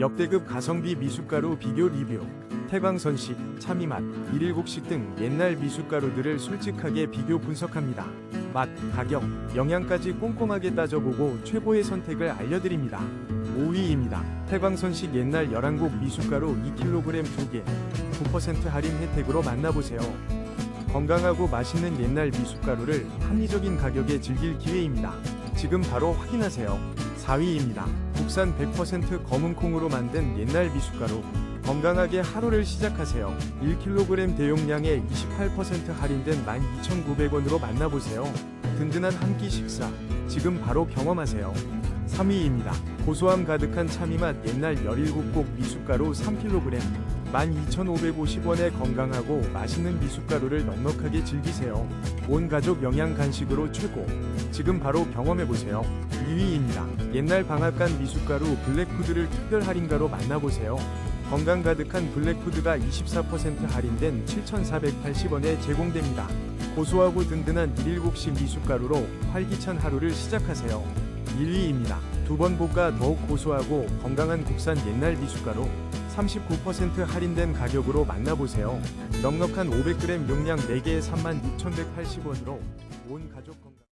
역대급 가성비 미숫가루 비교 리뷰 태광선식, 참이맛, 119식 등 옛날 미숫가루들을 솔직하게 비교 분석합니다. 맛, 가격, 영양까지 꼼꼼하게 따져보고 최고의 선택을 알려드립니다. 5위입니다. 태광선식 옛날 열한곡 미숫가루 2kg 2개 9% 할인 혜택으로 만나보세요. 건강하고 맛있는 옛날 미숫가루를 합리적인 가격에 즐길 기회입니다. 지금 바로 확인하세요. 4위입니다. 국산 100% 검은 콩으로 만든 옛날 미숫가루. 건강하게 하루를 시작하세요. 1kg 대용량에 28% 할인된 12,900원으로 만나보세요. 든든한 한 끼 식사. 지금 바로 경험하세요. 3위입니다. 고소함 가득한 참이맛 옛날 17곡 미숫가루 3kg 12,550원에 건강하고 맛있는 미숫가루를 넉넉하게 즐기세요. 온 가족 영양 간식으로 최고. 지금 바로 경험해보세요. 2위입니다. 옛날 방앗간 미숫가루 블랙푸드를 특별 할인가로 만나보세요. 건강 가득한 블랙푸드가 24% 할인된 7,480원에 제공됩니다. 고소하고 든든한 117시 미숫가루로 활기찬 하루를 시작하세요. 1위입니다. 두 번 볶아 더욱 고소하고 건강한 국산 옛날 미숫가루 39% 할인된 가격으로 만나보세요. 넉넉한 500g 용량 4개에 36,180원으로 온 가족 건강